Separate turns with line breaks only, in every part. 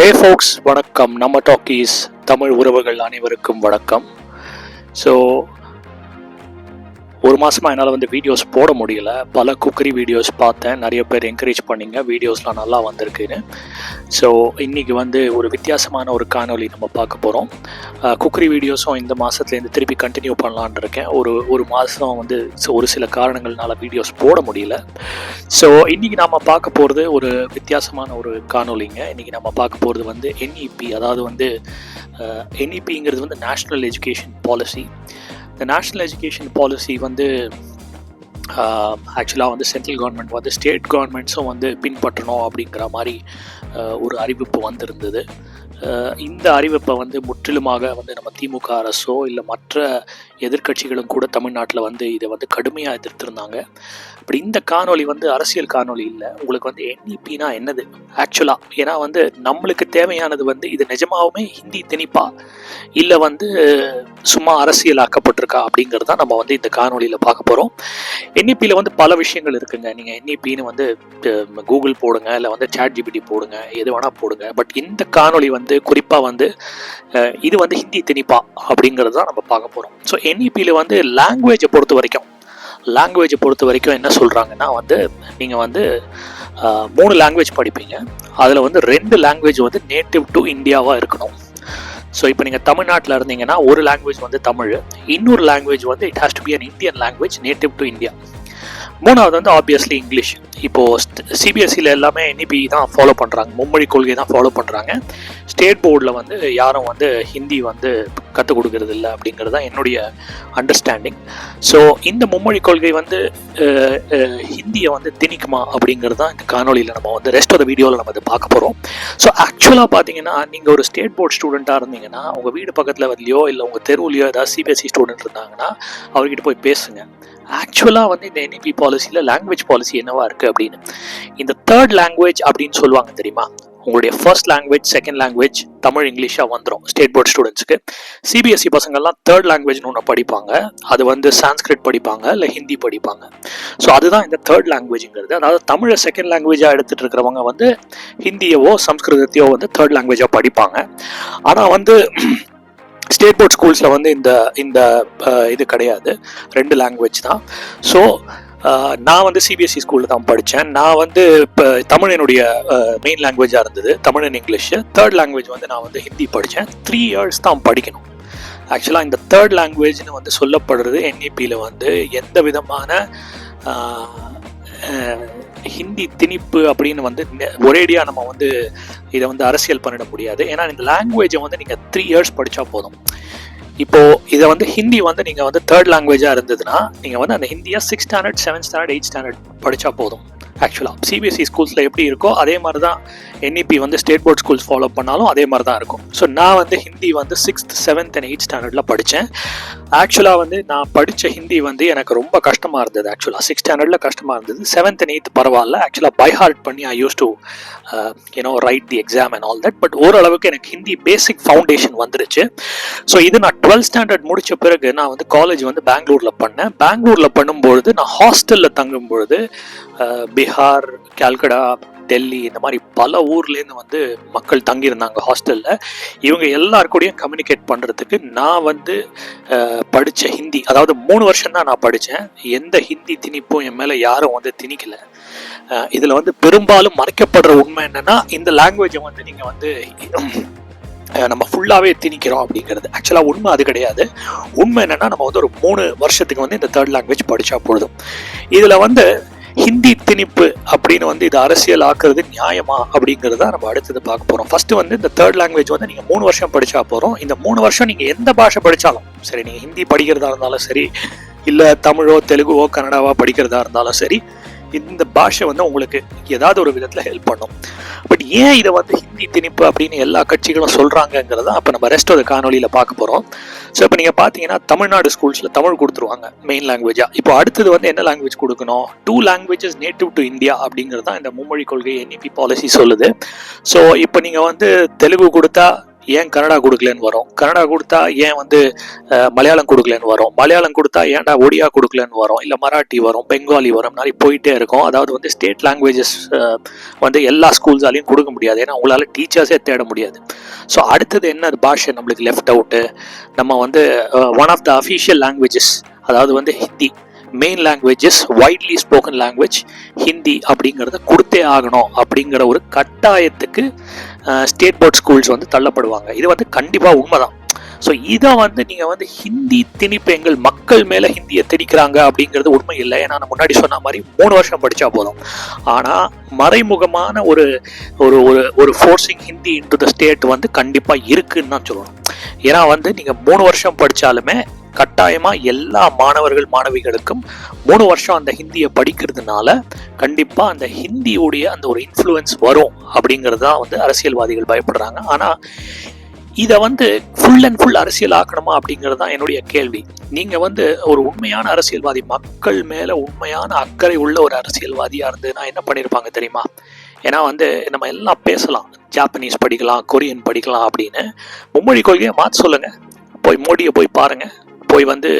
ஹே ஃபோக்ஸ் வணக்கம். நம்ம டாக்கீஸ் தமிழ் உறவுகள் அனைவருக்கும் வணக்கம். ஸோ ஒரு மாதமாக என்னால் வந்து வீடியோஸ் போட முடியல. பல குக்கரி வீடியோஸ் பார்த்தேன். நிறைய பேர் என்கரேஜ் பண்ணிங்க. வீடியோஸ்லாம் நல்லா வந்திருக்குன்னு. ஸோ இன்றைக்கி வந்து ஒரு வித்தியாசமான ஒரு காணொலி நம்ம பார்க்க போகிறோம் குக்கரி வீடியோஸும் இந்த மாதத்துலேருந்து திருப்பி கண்டினியூ பண்ணலான் இருக்கேன். ஒரு ஒரு மாதம் வந்து ஒரு சில காரணங்கள்னால வீடியோஸ் போட முடியல. ஸோ இன்னைக்கு நாம் பார்க்க போகிறது ஒரு வித்தியாசமான ஒரு காணொலிங்க இன்னைக்கு நம்ம பார்க்க போகிறது வந்து என்இபி அதாவது வந்து என்இபிங்கிறது வந்து நேஷ்னல் எஜுகேஷன் பாலிசி இந்த நேஷ்னல் எஜுகேஷன் பாலிசி வந்து ஆக்சுவலாக வந்து சென்ட்ரல் கவர்மெண்ட் வந்து ஸ்டேட் கவர்மெண்ட்ஸும் வந்து பின்பற்றணும் அப்படிங்கிற மாதிரி ஒரு அறிவிப்பு வந்திருந்தது. இந்த அறிவிப்பை வந்து முற்றிலுமாக வந்து நம்ம திமுக அரசோ இல்லை மற்ற எதிர்க்கட்சிகளும் கூட தமிழ்நாட்டில் வந்து இதை வந்து கடுமையாக எதிர்த்திருந்தாங்க. அப்படி இந்த காணொளி வந்து அரசியல் காணொளி இல்லை. உங்களுக்கு வந்து என்இபினா என்னது? ஆக்சுவலாக ஏன்னா வந்து நம்மளுக்கு தேவையானது வந்து இது நிஜமாவுமே ஹிந்தி திணிப்பா? இல்லை வந்து சும்மா அரசியலாக்கப்பட்டிருக்கா? அப்படிங்கிறது தான் நம்ம வந்து இந்த காணொளியில் பார்க்க போகிறோம் என்இபியில் வந்து பல விஷயங்கள் இருக்குங்க. நீங்கள் என்இபின்னு வந்து கூகுள் போடுங்க. இல்லை வந்து சாட் ஜிபிடி போடுங்க. எது வேணால் போடுங்க. பட் இந்த காணொளி வந்து வந்து குறிப்பாக வந்து இது வந்து ஹிந்தி திணிப்பா அப்படிங்கிறது தான் நம்ம பார்க்க போகிறோம் ஸோ என்இபியில் வந்து லாங்குவேஜை பொறுத்த வரைக்கும் லாங்குவேஜை பொறுத்த வரைக்கும் என்ன சொல்கிறாங்கன்னா வந்து நீங்கள் வந்து மூணு லாங்குவேஜ் படிப்பீங்க. அதில் வந்து ரெண்டு லாங்குவேஜ் வந்து நேட்டிவ் டு இந்தியாவாக இருக்கணும். ஸோ இப்போ நீங்கள் தமிழ்நாட்டில் இருந்தீங்கன்னா ஒரு லாங்குவேஜ் வந்து தமிழ் இன்னொரு லாங்குவேஜ் வந்து it has to be an Indian language native to India மூணாவது வந்து ஆப்வியஸ்லி இங்கிலீஷ் இப்போது சிபிஎஸ்சியில் எல்லாமே என்இபி தான் ஃபாலோ பண்ணுறாங்க மும்மொழி கொள்கை தான் ஃபாலோ பண்ணுறாங்க ஸ்டேட் போர்டில் வந்து யாரும் வந்து ஹிந்தி வந்து கற்றுக் கொடுக்கறது இல்லை அப்படிங்கிறது தான் என்னுடைய அண்டர்ஸ்டாண்டிங் ஸோ இந்த மும்மொழி கொள்கை வந்து ஹிந்தியை வந்து திணிக்குமா அப்படிங்கிறது தான் இந்த காணொலியில் நம்ம வந்து ரெஸ்ட் ஆஃப் த வீடியோவில் நம்ம அதை பார்க்க போகிறோம் ஸோ ஆக்சுவலாக பார்த்தீங்கன்னா நீங்கள் ஒரு ஸ்டேட் போர்ட் ஸ்டூடெண்ட்டாக இருந்தீங்கன்னா உங்கள் வீடு பக்கத்தில் வரலையோ இல்லை உங்கள் தெருவுலையோ ஏதாவது சிபிஎஸ்சி ஸ்டூடெண்ட் இருந்தாங்கன்னா அவர்கிட்ட போய் பேசுங்க. ஆக்சுவலாக வந்து இந்த என்இபி பாலிசியில் லாங்குவேஜ் பாலிசி என்னவா இருக்குது அப்படின்னு. இந்த தேர்ட் லாங்குவேஜ் அப்படின்னு சொல்லுவாங்க தெரியுமா? உங்களுடைய first language second language Tamil இங்கிலீஷாக வந்துடும் ஸ்டேட் போர்ட் ஸ்டூடெண்ட்ஸ்க்கு சிபிஎஸ்சி பசங்கள்லாம் தேர்ட் லாங்குவேஜ்னு ஒன்று படிப்பாங்க. அது வந்து சான்ஸ்கிரிட் படிப்பாங்க இல்லை ஹிந்தி படிப்பாங்க. ஸோ அதுதான் இந்த தேர்ட் லாங்குவேஜுங்கிறது அதாவது தமிழை செகண்ட் லாங்குவேஜாக எடுத்துகிட்டு இருக்கிறவங்க வந்து ஹிந்தியவோ சம்ஸ்கிருதத்தையோ வந்து தேர்ட் லாங்குவேஜாக படிப்பாங்க. ஆனால் வந்து ஸ்டேட் போர்ட் ஸ்கூல்ஸில் வந்து இந்த இந்த இது கிடையாது. ரெண்டு லாங்குவேஜ் தான். ஸோ நான் வந்து சிபிஎஸ்சி ஸ்கூலில் தான் படித்தேன் நான் வந்து இப்போ தமிழ் என்னுடைய மெயின் லாங்குவேஜாக இருந்தது. Tamil and English third language வந்து நான் வந்து ஹிந்தி படித்தேன் த்ரீ இயர்ஸ் தான் படிக்கணும். ஆக்சுவலாக இந்த தேர்ட் லாங்குவேஜ்னு வந்து சொல்லப்படுறது என்இபியில் வந்து எந்த விதமான ஹிந்தி திணிப்பு அப்படின்னு வந்து ஒரேடியாக நம்ம வந்து இதை வந்து அரசியல் பண்ணிட முடியாது. ஏன்னா இந்த லாங்குவேஜை வந்து நீங்கள் த்ரீ இயர்ஸ் படித்தா போதும். இப்போ இதை வந்து ஹிந்தி வந்து நீங்கள் வந்து தேர்ட் லாங்குவேஜாக இருந்ததுன்னா நீங்கள் வந்து அந்த ஹிந்தியை six standard seventh standard eight standard படித்தா போதும். ஆக்சுவலாக சிபிஎஸ்சி ஸ்கூல்ஸில் எப்படி இருக்கோ அதே மாதிரி தான் என்இபி வந்து ஸ்டேட் போர்ட் ஸ்கூல்ஸ் ஃபாலோ பண்ணாலும் அதே மாதிரி தான் இருக்கும். ஸோ நான் வந்து ஹிந்தி வந்து சிக்ஸ்த் செவன்த் அண்ட் எயிட் ஸ்டாண்டர்டில் படித்தேன் ஆக்சுவலாக வந்து நான் படித்த ஹிந்தி வந்து எனக்கு ரொம்ப கஷ்டமாக இருந்தது ஆக்சுவலாக சிக்ஸ் ஸ்டாண்டர்டில் கஷ்டமாக இருந்தது. செவன்த் அண்ட் எயித் பரவாயில்ல. ஆக்சுவலாக பை ஹார்ட் பண்ணி I use to you know write the exam and all that but ஓரளவுக்கு எனக்கு ஹிந்தி பேசிக் ஃபவுண்டேஷன் வந்துருச்சு. ஸோ இது நான் டுவெல்த் ஸ்டாண்டர்ட் முடிச்ச பிறகு நான் வந்து காலேஜ் வந்து பெங்களூரில் பண்ணேன். பெங்களூரில் பண்ணும்பொழுது நான் ஹாஸ்டலில் தங்கும்பொழுது uh, பீகார் கல்கடா டெல்லி இந்த மாதிரி பல ஊர்லேருந்து வந்து மக்கள் தங்கியிருந்தாங்க ஹாஸ்டலில். இவங்க எல்லார் கூடயும் கம்யூனிகேட் பண்ணுறதுக்கு நான் வந்து படித்த ஹிந்தி அதாவது மூணு வருஷம் தான் நான் படித்தேன் எந்த ஹிந்தி திணிப்பும் என் மேலே யாரும் வந்து திணிக்கல. இதில் வந்து பெரும்பாலும் மறைக்கப்படுற உண்மை என்னென்னா இந்த லாங்குவேஜை வந்து நீங்கள் வந்து நம்ம ஃபுல்லாகவே திணிக்கிறோம் அப்படிங்கிறது. ஆக்சுவலாக உண்மை அது கிடையாது. உண்மை என்னன்னா நம்ம வந்து ஒரு மூணு வருஷத்துக்கு வந்து இந்த தேர்ட் லாங்குவேஜ் படித்தா போதும். இதில் வந்து ஹிந்தி திணிப்பு அப்படின்னு வந்து இது அரசியல் ஆக்குறது நியாயமா அப்படிங்கிறத நம்ம அடுத்தது பார்க்க போறோம். ஃபர்ஸ்ட் வந்து இந்த தேர்ட் லாங்குவேஜ் வந்து நீங்க மூணு வருஷம் படிச்சா போறோம் இந்த மூணு வருஷம் நீங்க எந்த பாஷை படிச்சாலும் சரி நீங்க ஹிந்தி படிக்கிறதா இருந்தாலும் சரி இல்ல தமிழோ தெலுங்குவோ கன்னடாவோ படிக்கிறதா இருந்தாலும் சரி இந்த பாஷை வந்து உங்களுக்கு ஏதாவது ஒரு விதத்தில் ஹெல்ப் பண்ணும். பட் ஏன் இதை வந்து ஹிந்தி திணிப்பு அப்படின்னு எல்லா கட்சிகளும் சொல்கிறாங்கங்கிறத அப்போ நம்ம ரெஸ்ட் ஆஃப் காணொலியில் பார்க்க போகிறோம் ஸோ இப்போ நீங்கள் பார்த்தீங்கன்னா தமிழ்நாடு ஸ்கூல்ஸில் தமிழ் கொடுத்துருவாங்க மெயின் லாங்குவேஜாக இப்போ அடுத்தது வந்து என்ன லாங்குவேஜ் கொடுக்கணும்? Two languages native to India அப்படிங்கிறது தான் இந்த மும்மொழி கொள்கை என்இபி பாலிசி சொல்லுது. ஸோ இப்போ நீங்கள் வந்து தெலுங்கு கொடுத்தா ஏன் கன்னடா கொடுக்கலன்னு வரும்? கன்னடா கொடுத்தா ஏன் வந்து மலையாளம் கொடுக்கலன்னு வரும்? மலையாளம் கொடுத்தா ஏன்டா ஒடியா கொடுக்கலன்னு வரும்? இல்லை மராட்டி வரும் பெங்காலி வரும் மாதிரி போயிட்டே இருக்கும். அதாவது வந்து ஸ்டேட் லாங்குவேஜஸ் வந்து எல்லா ஸ்கூல்ஸாலையும் கொடுக்க முடியாது. ஏன்னா உங்களால் டீச்சர்ஸே தேட முடியாது. ஸோ அடுத்தது என்ன பாஷை நம்மளுக்கு லெஃப்ட் அவுட்டு நம்ம வந்து one of the official languages அதாவது வந்து Hindi. Main languages widely spoken language Hindi அப்படிங்கிறத கொடுத்தே ஆகணும் அப்படிங்கிற ஒரு கட்டாயத்துக்கு ஸ்டேட் போர்ட் ஸ்கூல்ஸ் வந்து தள்ளப்படுவாங்க. இது வந்து கண்டிப்பாக உண்மைதான். ஸோ இதை வந்து நீங்கள் வந்து ஹிந்தி திணிப்பெங்கள் மக்கள் மேலே ஹிந்தியை திணிக்கிறாங்க அப்படிங்கிறது உண்மை இல்லை ஏன்னா நான் முன்னாடி சொன்ன மாதிரி மூணு வருஷம் படித்தா போதும். ஆனால் மறைமுகமான ஒரு ஒரு ஒரு ஒரு forcing Hindi into the state வந்து கண்டிப்பாக இருக்குன்னு தான் சொல்லணும். ஏன்னா வந்து நீங்கள் மூணு வருஷம் படித்தாலுமே கட்டாயமாக எல்லா மாணவர்கள் மாணவிகளுக்கும் மூணு வருஷம் அந்த ஹிந்தியை படிக்கிறதுனால கண்டிப்பாக அந்த ஹிந்தியுடைய அந்த ஒரு இன்ஃப்ளூயன்ஸ் வரும் அப்படிங்கிறது தான் வந்து அரசியல்வாதிகள் பயப்படுறாங்க. ஆனால் இதை வந்து ஃபுல் அண்ட் ஃபுல் அரசியல் ஆக்கணுமா அப்படிங்கிறது தான் என்னுடைய கேள்வி. நீங்கள் வந்து ஒரு உண்மையான அரசியல்வாதி மக்கள் மேலே உண்மையான அக்கறை உள்ள ஒரு அரசியல்வாதியாக இருந்து நான் என்ன பண்ணியிருப்பாங்க தெரியுமா? ஏன்னா வந்து நம்ம எல்லாம் பேசலாம். ஜாப்பனீஸ் படிக்கலாம் கொரியன் படிக்கலாம் அப்படின்னு. மும்மொழி கொள்கையை மாற்ற சொல்லுங்கள் போய் மோடியை போய் பாருங்கள் போய் வந்து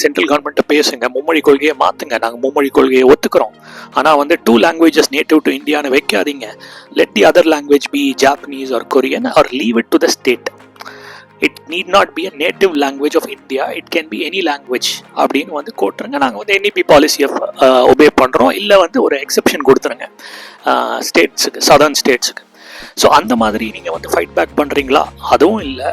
சென்ட்ரல் கவர்மெண்ட்டை பேசுங்க மும்மொழி கொள்கையை மாற்றுங்க நாங்கள் மும்மொழி கொள்கையை ஒத்துக்கிறோம். ஆனால் வந்து டூ லாங்குவேஜஸ் நேட்டிவ் டு இந்தியான்னு வைக்காதீங்க. Let the other language be Japanese or Korean or leave it to the state it need not be a native language of India it can be any language அப்படின்னு வந்து கோட்டுருங்க நாங்கள் வந்து NEP பாலிசியை obey பண்ணுறோம் இல்லை வந்து ஒரு எக்ஸெப்ஷன் கொடுத்துருங்க. ஸ்டேட்ஸுக்கு சதர்ன் ஸ்டேட்ஸுக்கு ஸோ அந்த மாதிரி நீங்கள் வந்து ஃபைட் பேக் பண்ணுறீங்களா அதுவும் இல்லை.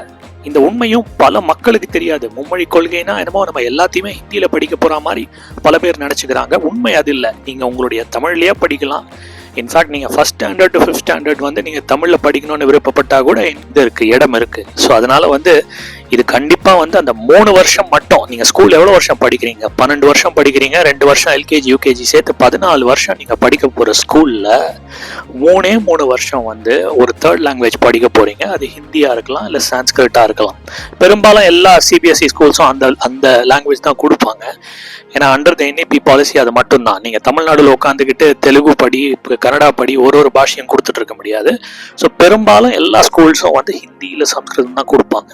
இந்த உண்மையும் பல மக்களுக்கு தெரியாது. மும்மொழி கொள்கைனா என்னமோ நம்ம எல்லாத்தையுமே ஹிந்தியில் படிக்க போகிற மாதிரி பல பேர் நினச்சிக்கிறாங்க. உண்மை அது இல்லை. நீங்கள் உங்களுடைய தமிழ்லேயே படிக்கலாம். இன்ஃபேக்ட் நீங்கள் first standard to fifth standard வந்து நீங்கள் தமிழில் படிக்கணும்னு விருப்பப்பட்டால் கூட இது இருக்குது இடம் இருக்குது ஸோ அதனால் வந்து இது கண்டிப்பாக வந்து அந்த மூணு வருஷம் மட்டும். நீங்கள் ஸ்கூல் எவ்வளோ வருஷம் படிக்கிறீங்க? பன்னெண்டு வருஷம் படிக்கிறீங்க ரெண்டு வருஷம் எல்கேஜி யூகேஜி சேர்த்து பதினாலு வருஷம் நீங்கள் படிக்க போகிற ஸ்கூலில் மூணே மூணு வருஷம் வந்து ஒரு தேர்ட் லாங்குவேஜ் படிக்க போகிறீங்க அது ஹிந்தியாக இருக்கலாம் இல்லை சான்ஸ்கிரிட்டாக இருக்கலாம். பெரும்பாலும் எல்லா சிபிஎஸ்சி ஸ்கூல்ஸும் அந்த அந்த லாங்குவேஜ் தான் கொடுப்பாங்க. ஏன்னா அண்டர் த என்ஏபி பாலிசி அது மட்டும்தான். நீங்கள் தமிழ்நாடுல உட்காந்துக்கிட்டு தெலுங்கு படி இப்போ கன்னடா படி ஒரு ஒரு பாஷையும் கொடுத்துட்டு இருக்க முடியாது. ஸோ பெரும்பாலும் எல்லா ஸ்கூல்ஸும் வந்து ஹிந்தி ஹிந்தியில் சம்ஸ்கிருதம் தான் கொடுப்பாங்க.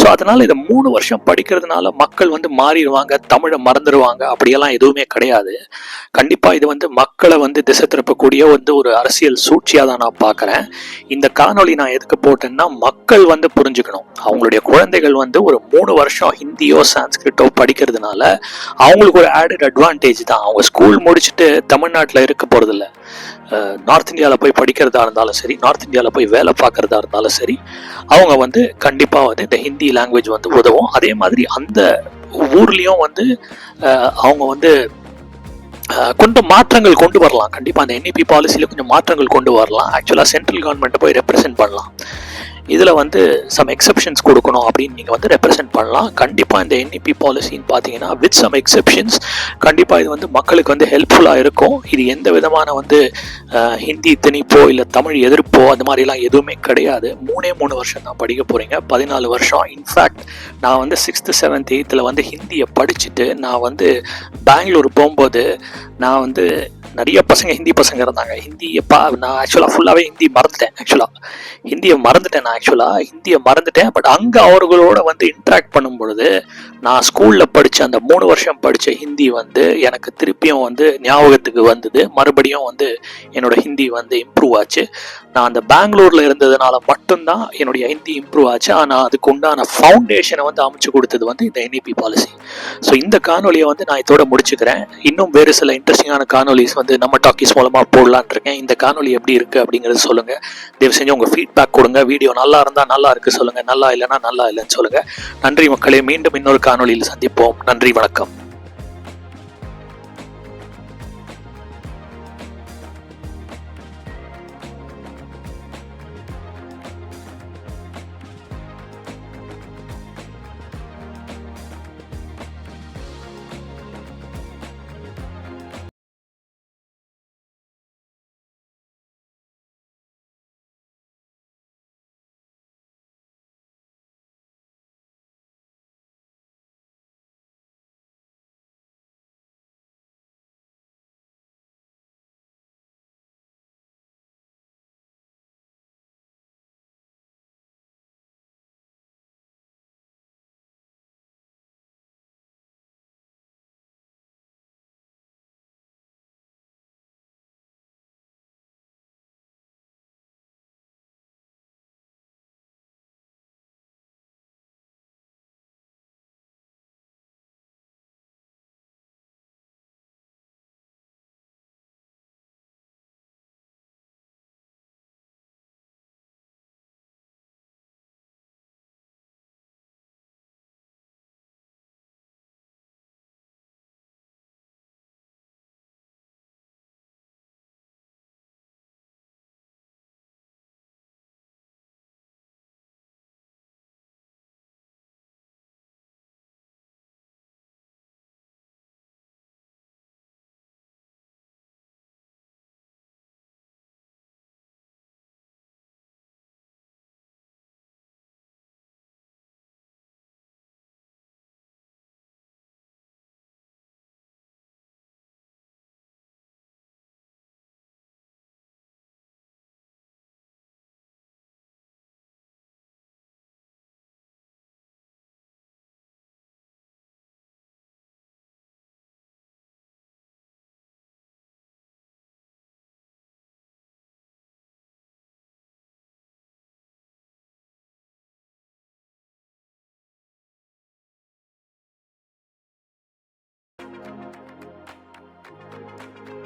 ஸோ அதனால் இதை மூணு வருஷம் படிக்கிறதுனால மக்கள் வந்து மாறிடுவாங்க தமிழை மறந்துடுவாங்க அப்படியெல்லாம் எதுவுமே கிடையாது. கண்டிப்பாக இது வந்து மக்களை வந்து திசை திருப்பக்கூடிய வந்து ஒரு அரசியல் சூழ்ச்சியாக தான் நான் பார்க்குறேன். இந்த காணொலி நான் எதுக்கு போட்டேன்னா மக்கள் வந்து புரிஞ்சுக்கணும். அவங்களுடைய குழந்தைகள் வந்து ஒரு மூணு வருஷம் ஹிந்தியோ சான்ஸ்கிரிட்டோ படிக்கிறதுனால அவங்களுக்கு ஒரு ஆடட் அட்வான்டேஜ் தான். அவங்க ஸ்கூல் முடிச்சுட்டு தமிழ்நாட்டில் இருக்க போகிறதில்ல நார்த் இந்தியாவில் போய் படிக்கிறதா இருந்தாலும் சரி நார்த் இந்தியாவில் போய் வேலை பார்க்குறதா இருந்தாலும் சரி அவங்க வந்து கண்டிப்பாக வந்து இந்த ஹிந்தி லாங்குவேஜ் வந்து உதவும். அதே மாதிரி அந்த ஊர்லேயும் வந்து அவங்க வந்து கொஞ்சம் மாற்றங்கள் கொண்டு வரலாம். கண்டிப்பாக அந்த என்இபி பாலிசியில் கொஞ்சம் மாற்றங்கள் கொண்டு வரலாம். ஆக்சுவலாக சென்ட்ரல் கவர்மெண்ட்டை போய் ரெப்ரசென்ட் பண்ணலாம். இதில் வந்து சம் எக்ஸெப்ஷன்ஸ் கொடுக்கணும் அப்படின்னு நீங்கள் வந்து ரெப்ரசென்ட் பண்ணலாம். கண்டிப்பாக இந்த என்இபி பாலிசின்னு பார்த்தீங்கன்னா வித் சம் எக்ஸெப்ஷன்ஸ் கண்டிப்பாக இது வந்து மக்களுக்கு வந்து ஹெல்ப்ஃபுல்லாக இருக்கும். இது எந்த விதமான வந்து ஹிந்தி திணிப்போ இல்லை தமிழ் எதிர்ப்போ அந்த மாதிரிலாம் எதுவுமே கிடையாது. மூணே மூணு வருஷம் தான் படிக்க போகிறீங்க பதினாலு வருஷம். இன்ஃபேக்ட் நான் வந்து சிக்ஸ்த்து செவன்த் எயித்தில் வந்து ஹிந்தியை படிச்சுட்டு நான் வந்து பெங்களூர் போகும்போது நான் வந்து நிறைய பசங்க ஹிந்தி பசங்க இருந்தாங்க. ஹிந்தியை பா நான் ஆக்சுவலாக ஃபுல்லாகவே ஹிந்தி மறந்துட்டேன் ஆக்சுவலாக ஹிந்தியை மறந்துட்டேன் நான் ஆக்சுவலாக ஹிந்தியை மறந்துட்டேன் பட் அங்கே அவர்களோட வந்து இன்ட்ராக்ட் பண்ணும் பொழுது நான் ஸ்கூலில் படித்த அந்த மூணு வருஷம் படித்த ஹிந்தி வந்து எனக்கு திருப்பியும் வந்து ஞாபகத்துக்கு வந்தது. மறுபடியும் வந்து என்னோட ஹிந்தி வந்து இம்ப்ரூவ் ஆச்சு. நான் அந்த பெங்களூரில் இருந்ததுனால மட்டும்தான் என்னுடைய ஹிந்தி இம்ப்ரூவ் ஆச்சு. ஆனால் அதுக்கு உண்டான ஃபவுண்டேஷனை வந்து அமைச்சு கொடுத்தது வந்து இந்த என்இபி பாலிசி ஸோ இந்த காணொலியை வந்து நான் இதோட முடிச்சுக்கிறேன். இன்னும் வேறு சில இன்ட்ரெஸ்டிங்கான காணொலிஸ் வந்து நம்ம டாக்கிஸ் மூலமாக போடலான் இருக்கேன். இந்த காணொலி எப்படி இருக்குது அப்படிங்கிறது சொல்லுங்கள் தயவு செஞ்சு உங்கள் ஃபீட்பேக் கொடுங்க. வீடியோ நல்லா இருந்தால் நல்லா இருக்குது சொல்லுங்கள் நல்லா இல்லைன்னா நல்லா இல்லைன்னு சொல்லுங்கள் நன்றி மக்களே. மீண்டும் இன்னொரு காணொலியில் சந்திப்போம். நன்றி வணக்கம். Thank you.